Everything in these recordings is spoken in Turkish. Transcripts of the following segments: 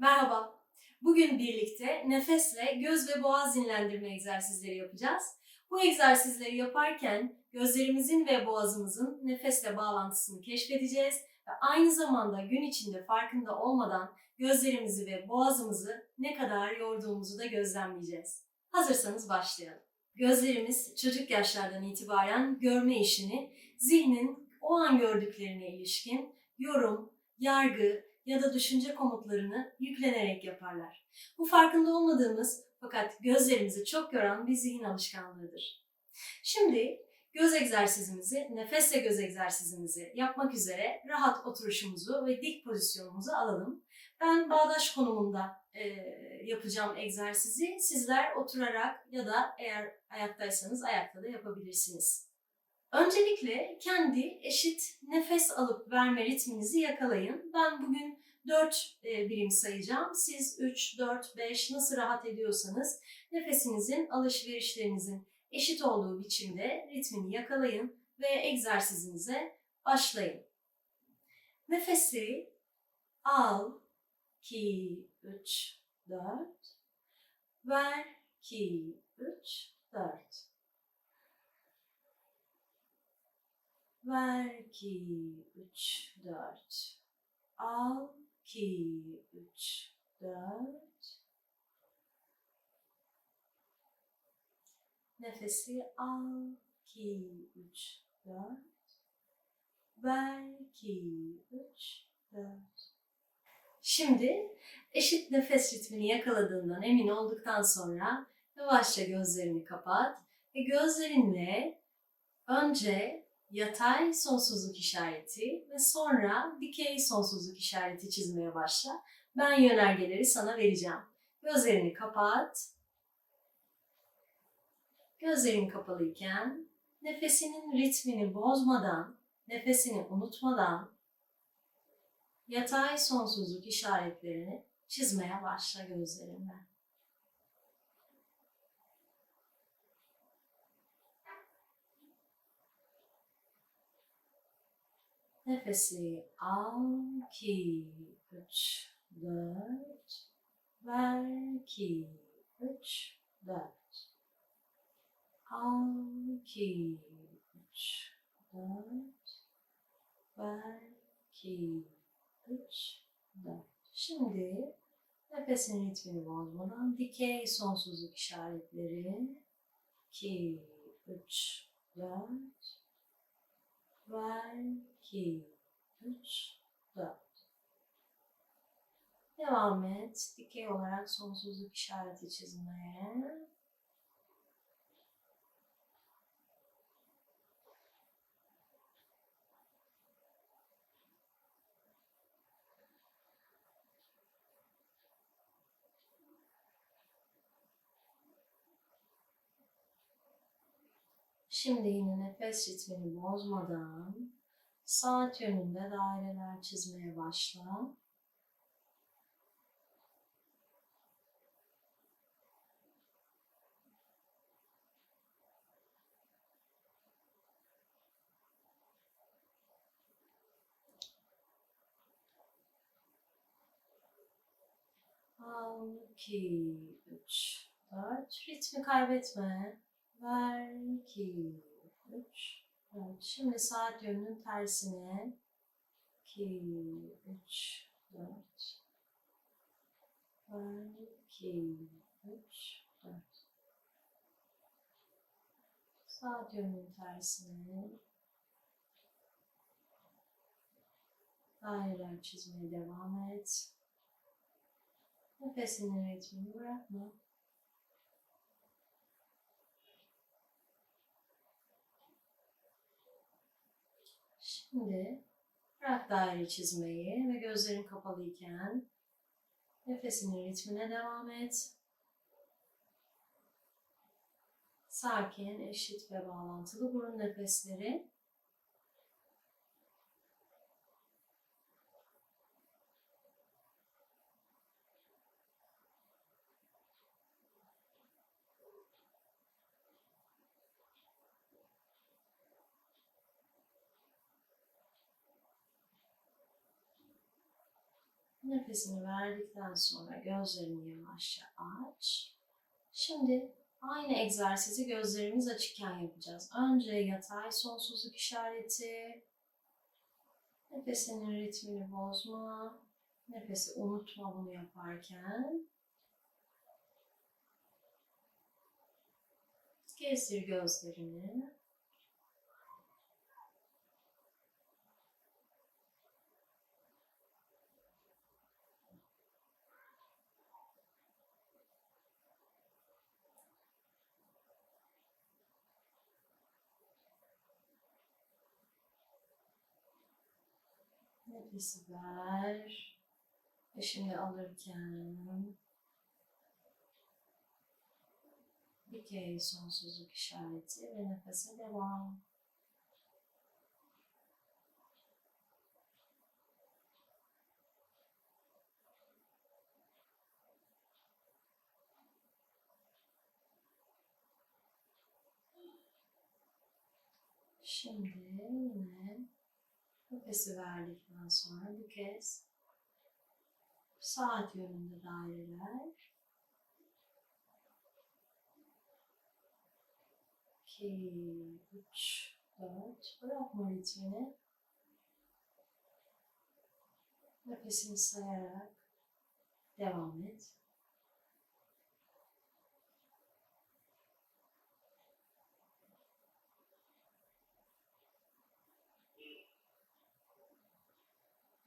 Merhaba. Bugün birlikte nefesle göz ve boğaz dinlendirme egzersizleri yapacağız. Bu egzersizleri yaparken gözlerimizin ve boğazımızın nefesle bağlantısını keşfedeceğiz ve aynı zamanda gün içinde farkında olmadan gözlerimizi ve boğazımızı ne kadar yorduğumuzu da gözlemleyeceğiz. Hazırsanız başlayalım. Gözlerimiz çocuk yaşlardan itibaren görme işini zihnin o an gördüklerine ilişkin yorum, yargı ya da düşünce komutlarını yüklenerek yaparlar. Bu farkında olmadığımız fakat gözlerimizi çok yoran bir zihin alışkanlığıdır. Şimdi göz egzersizimizi, nefesle göz egzersizimizi yapmak üzere rahat oturuşumuzu ve dik pozisyonumuzu alalım. Ben bağdaş konumunda e, yapacağım egzersizi. Sizler oturarak ya da eğer ayaktaysanız ayakta da yapabilirsiniz. Öncelikle kendi eşit nefes alıp verme ritminizi yakalayın. Ben bugün 4 birim sayacağım. Siz 3, 4, 5 nasıl rahat ediyorsanız nefesinizin, alışverişlerinizin eşit olduğu biçimde ritmini yakalayın ve egzersizinize başlayın. Nefesi al, 2, 3, 4. Ver, 2, 3, 4. Ver, 2, 3, 4. Al, 2, 3, 4. Nefesi al, 2, 3, 4. Ver, 2, 3, 4. Şimdi eşit nefes ritmini yakaladığından emin olduktan sonra yavaşça gözlerini kapat ve gözlerinle önce yatay sonsuzluk işareti ve sonra dikey sonsuzluk işareti çizmeye başla. Ben yönergeleri sana vereceğim. Gözlerini kapat. Gözlerin kapalıyken nefesinin ritmini bozmadan, nefesini unutmadan yatay sonsuzluk işaretlerini çizmeye başla gözlerinden. Nefesi al, 2, 3, 4. Ver, 2, 3, 4. Al, 2, 3, 4. Ver, 2, 3, 4. Şimdi nefesin ritmini bozmadan dikey sonsuzluk işaretleri 2, 3, 4. Ver, 2, 3, 4. Devam et. Dikey olarak sonsuzluk işareti çizmeye. Şimdi yine nefes ritmini bozmadan saat yönünde daireler çizmeye başla. Al, iki, üç, dört. Ritmi kaybetme. Ver, iki, üç, dört. Şimdi saat yönünün tersine. İki, üç, dört. Ver, iki, üç, dört. Saat yönünün tersine. Daireler çizmeye devam et. Nefesinin ritmini bırakma. Şimdi bırak daire çizmeyi ve gözlerin kapalıyken nefesinin ritmine devam et. Sakin, eşit ve bağlantılı burun nefesleri. Nefesini verdikten sonra gözlerini yavaşça aç. Şimdi aynı egzersizi gözlerimiz açıkken yapacağız. Önce yatay sonsuzluk işareti. Nefesinin ritmini bozma. Nefesi unutma bunu yaparken. Gezdir gözlerini. Nefesi ver. Ve şimdi alırken bir kez sonsuzluk işareti ve nefese devam. Şimdi yine nefesi verdikten sonra bu kez saat yönünde daireler. 2, 3, 4. Bırakma ritmini. Nefesini sayarak devam et.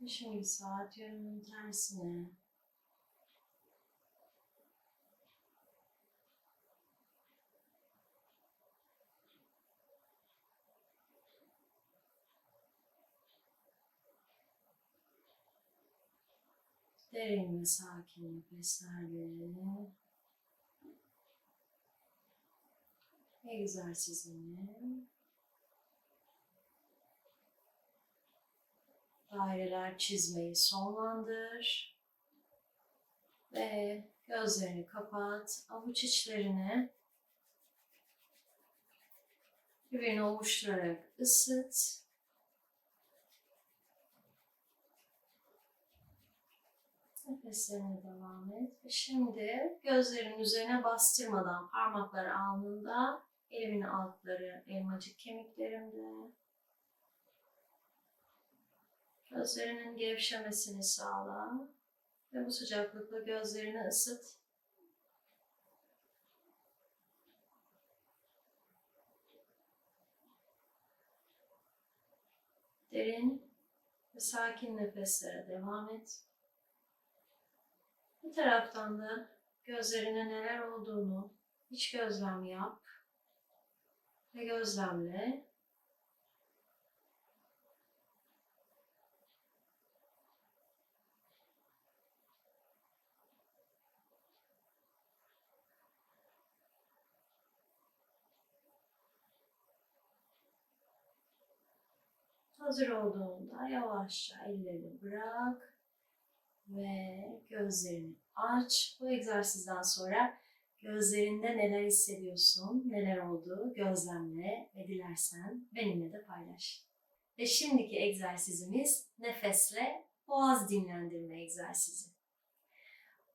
Şimdi saat yönünün tersine derin ve sakin nefeslerle. Egzersizini daireler çizmeyi sonlandır. Ve gözlerini kapat. Avuç içlerini birbirine ovuşturarak ısıt. Nefeslerine devam et. Şimdi gözlerin üzerine bastırmadan parmaklar alnında, elimin altları elmacık kemiklerimde. Gözlerinin gevşemesini sağla. Ve bu sıcaklıkla gözlerini ısıt. Derin ve sakin nefeslere devam et. Bir taraftan da gözlerine neler olduğunu iç gözlem yap. Ve gözlemle Hazır olduğunda yavaşça ellerini bırak ve gözlerini aç. Bu egzersizden sonra gözlerinde neler hissediyorsun, neler oldu gözlemle ve dilersen benimle de paylaş. Ve şimdiki egzersizimiz nefesle boğaz dinlendirme egzersizi.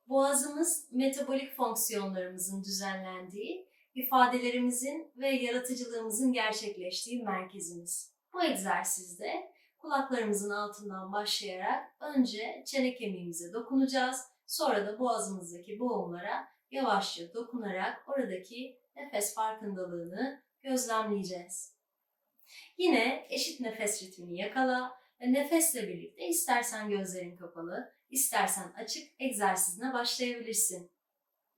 Boğazımız metabolik fonksiyonlarımızın düzenlendiği, ifadelerimizin ve yaratıcılığımızın gerçekleştiği merkezimiz. Bu egzersizde kulaklarımızın altından başlayarak önce çene kemiğimize dokunacağız. Sonra da boğazımızdaki boğumlara yavaşça dokunarak oradaki nefes farkındalığını gözlemleyeceğiz. Yine eşit nefes ritmini yakala ve nefesle birlikte istersen gözlerin kapalı, istersen açık egzersizine başlayabilirsin.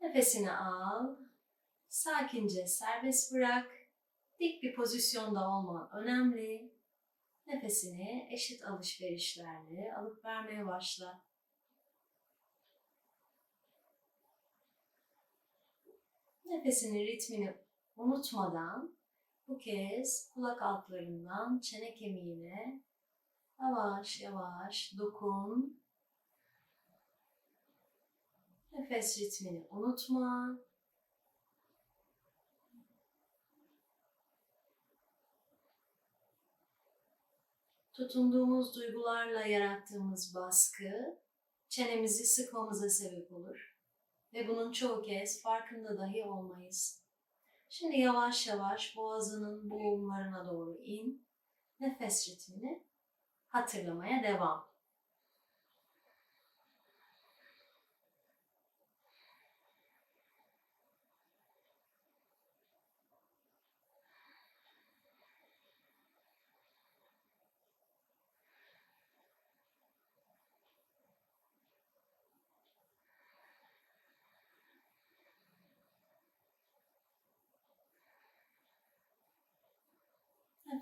Nefesini al, sakince serbest bırak. Dik bir pozisyonda olman önemli. Nefesini eşit alışverişlerle alıp vermeye başla. Nefesinin ritmini unutmadan bu kez kulak altlarından çene kemiğine yavaş yavaş dokun. Nefes ritmini unutma. Tutunduğumuz duygularla yarattığımız baskı çenemizi sıkmamıza sebep olur. Ve bunun çoğu kez farkında dahi olmayız. Şimdi yavaş yavaş boğazının boğumlarına doğru in. Nefes ritmini hatırlamaya devam.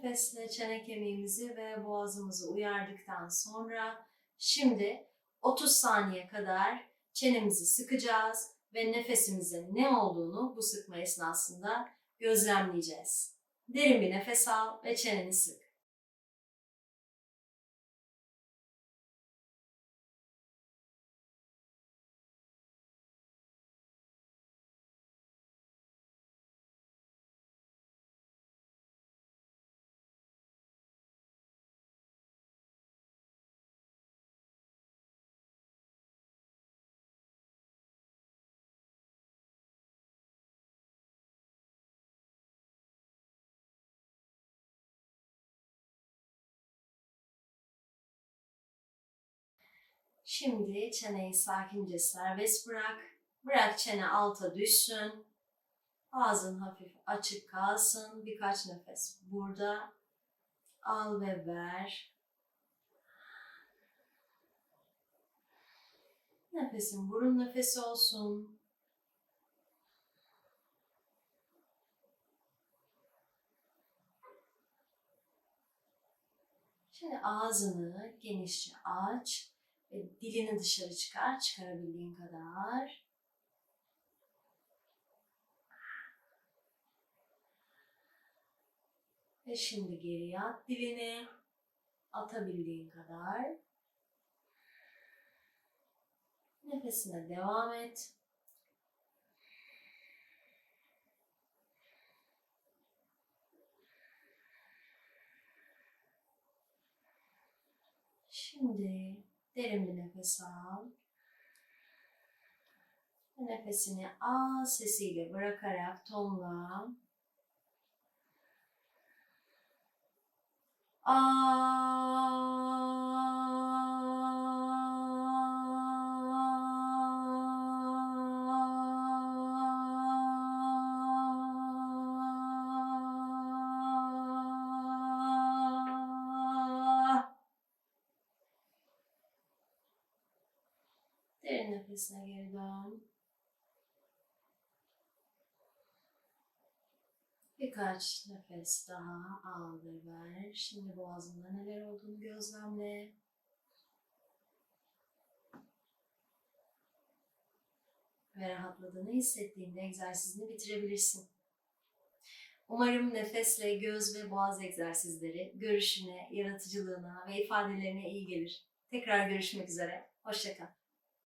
Nefesle çene kemiğimizi ve boğazımızı uyardıktan sonra şimdi 30 saniye kadar çenemizi sıkacağız ve nefesimizin ne olduğunu bu sıkma esnasında gözlemleyeceğiz. Derin bir nefes al ve çeneni sık. Şimdi çeneyi sakince serbest bırak. Bırak çene alta düşsün. Ağzın hafif açık kalsın. Birkaç nefes burada. Al ve ver. Nefesin burun nefesi olsun. Şimdi ağzını genişçe aç ve dilini dışarı çıkar, çıkarabildiğin kadar. Ve şimdi geriye at dilini, atabildiğin kadar. Nefesine devam et. Şimdi derin bir nefes al. Nefesini A sesiyle bırakarak tonla. A. Birkaç nefes daha al ve ver. Şimdi boğazında neler olduğunu gözlemle. Ve rahatladığını hissettiğinde egzersizini bitirebilirsin. Umarım nefesle göz ve boğaz egzersizleri görüşüne, yaratıcılığına ve ifadelerine iyi gelir. Tekrar görüşmek üzere. Hoşçakal.